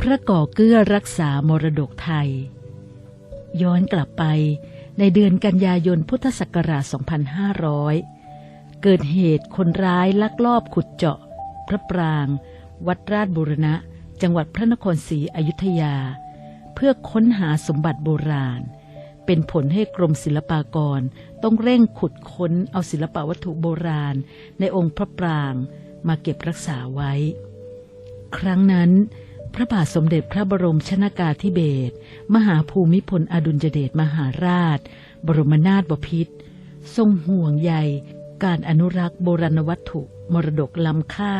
พระก่อเกื้อรักษามรดกไทย ย้อนกลับไปในเดือนกันยายนพุทธศักราช 2500 เกิดเหตุคนร้ายลักลอบขุดเจาะ พระปราง วัดราชบุรณะ จังหวัดพระนครศรีอยุธยา เพื่อค้นหาสมบัติโบราณ เป็นผลให้กรมศิลปากรต้องเร่งขุดค้นเอาศิลปวัตถุโบราณ ในองค์พระปรางมาเก็บรักษาไว้ ครั้งนั้น พระบาทสมเด็จพระบรมชนากาธิเบศรมหาภูมิพลอดุลยเดชมหาราช บรมนาถบพิตรทรงห่วงใยการอนุรักษ์โบราณวัตถุ มรดกล้ำค่า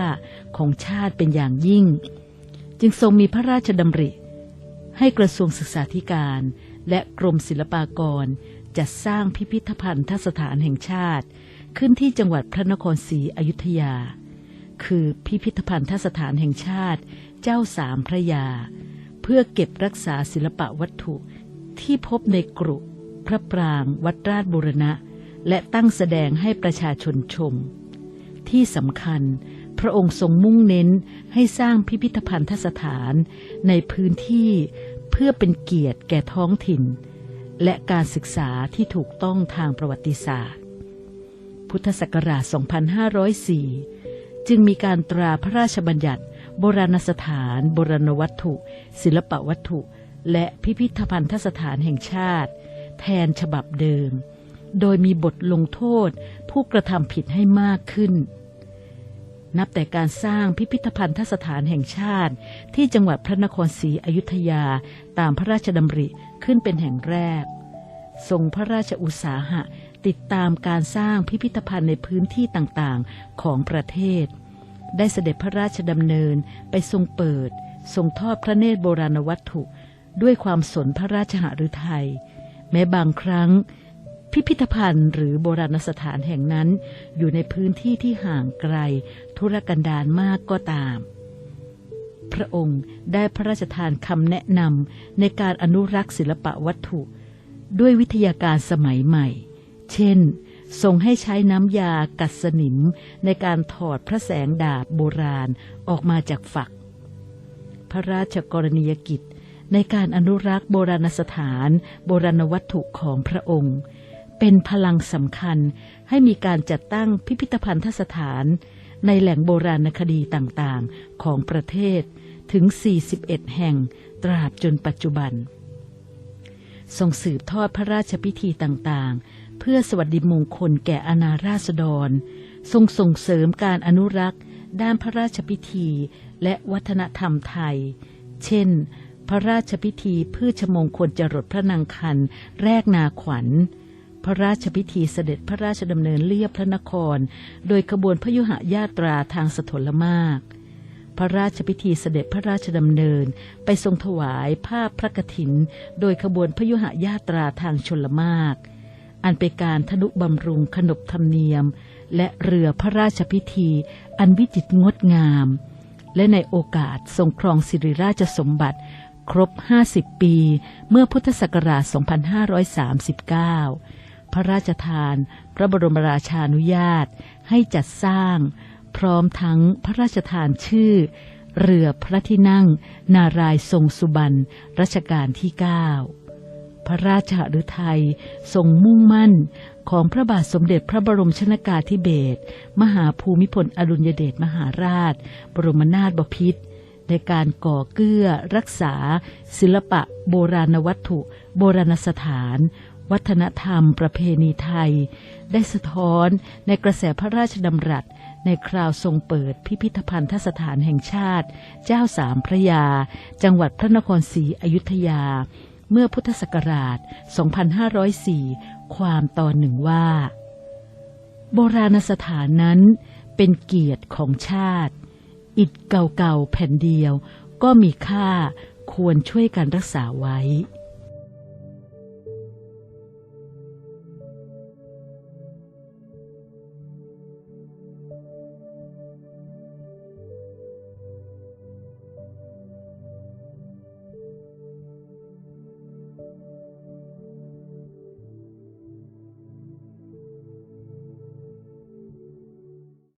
ของชาติเป็นอย่างยิ่ง จึงทรงมีพระราชดำริ ให้กระทรวงศึกษาธิการ และกรมศิลปากร จัดสร้างพิพิธภัณฑสถานแห่งชาติ ขึ้นที่จังหวัดพระนครศรีอยุธยา คือพิพิธภัณฑสถานแห่งชาติ เจ้าสามพระยา เพื่อเก็บรักษาศิลปะวัตถุที่พบในกรุ พระปราง วัดราชบุรณะ และตั้งแสดงให้ประชาชนชม ที่สำคัญ พระองค์ทรงมุ่งเน้นให้สร้างพิพิธภัณฑสถานในพื้นที่เพื่อเป็นเกียรติแก่ท้องถิ่น และการศึกษาที่ถูกต้องทางประวัติศาสตร์ พุทธศักราช 2504 จึงมีการตราพระราชบัญญัติ โบราณสถาน โบราณวัตถุ ศิลปวัตถุ และพิพิธภัณฑสถานแห่งชาติ แทนฉบับเดิม โดยมีบทลงโทษผู้กระทำผิดให้มากขึ้น นับแต่การสร้างพิพิธภัณฑสถานแห่งชาติ ที่จังหวัดพระนครศรีอยุธยาตามพระราชดำริขึ้นเป็นแห่งแรก ทรงพระราชอุตสาหะติดตามการสร้างพิพิธภัณฑ์ในพื้นที่ต่างๆ ของประเทศ ได้เสด็จพระราชดำเนินไปทรงเปิด ทรงทอดพระเนตรโบราณวัตถุ ด้วยความสนพระราชหฤทัยแม้บางครั้ง พิพิธภัณฑ์หรือโบราณสถานแห่งนั้น อยู่ในพื้นที่ที่ห่างไกล ธุรกันดารมากก็ตาม พระองค์ได้พระราชทานคำแนะนำในการอนุรักษ์ศิลปะวัตถุ ด้วยวิทยาการสมัยใหม่ เช่น ทรงให้ใช้น้ำยากัดสนิมในการถอดพระแสงดาบโบราณออกมาจากฝัก พระราชกรณียกิจ ในการอนุรักษ์โบราณสถาน โบราณวัตถุของพระองค์ เป็นพลังสำคัญให้มีการจัดตั้งพิพิธภัณฑสถาน ในแหล่งโบราณคดีต่างๆของประเทศถึง 41 แห่งตราบจนปัจจุบัน ทรงสืบทอดพระราชพิธีต่างๆ เพื่อสวัสดิมงคลแก่อาณาราษฎร ทรงส่งเสริมการอนุรักษ์ ด้านพระราชพิธีและวัฒนธรรมไทย เช่น พระราชพิธีพืชมงคลจรดพระนางคันแรกนาขวัญ พระราชพิธีเสด็จพระราชดำเนินเลียบพระนคร โดยขบวนพยุหญาตราทางสถลมาก พระราชพิธีเสด็จพระราชดำเนิน ไปทรงถวายผ้าพระกฐิน โดยขบวนพยุหญาตราทางชนละมาก อันเป็นการทนุบำรุงขนบธรรมเนียม และเรือพระราชพิธี อันวิจิตรงดงาม และในโอกาสทรงครองสิริราชสมบัติ ครบ 50 ปี เมื่อพุทธศักราช 2539 พระราชทาน พระบรมราชานุญาตให้จัดสร้าง พร้อมทั้งพระราชทานชื่อ เรือพระที่นั่ง นารายทรงสุบรรณรัชกาลที่ 9 พระราชหฤทัยทรงมุ่งมั่นของพระบาทสมเด็จพระบรมชนากาธิเบศรมหาภูมิพลอดุลยเดชมหาราช บรมนาถบพิตรในการก่อเกื้อรักษา ศิลปะ โบราณวัตถุ โบราณสถาน วัฒนธรรม ประเพณีไทย ได้สะท้อนในกระแสพระราชดำรัส ในคราวทรงเปิดพิพิธภัณฑสถานแห่งชาติ เจ้าสามพระยา จังหวัดพระนครศรีอยุธยา เมื่อพุทธศักราช 2504 ความตอนหนึ่งว่า โบราณสถานนั้นเป็นเกียรติของชาติ อิฐเก่าๆแผ่นเดียวก็มีค่าควรช่วยกันรักษาไว้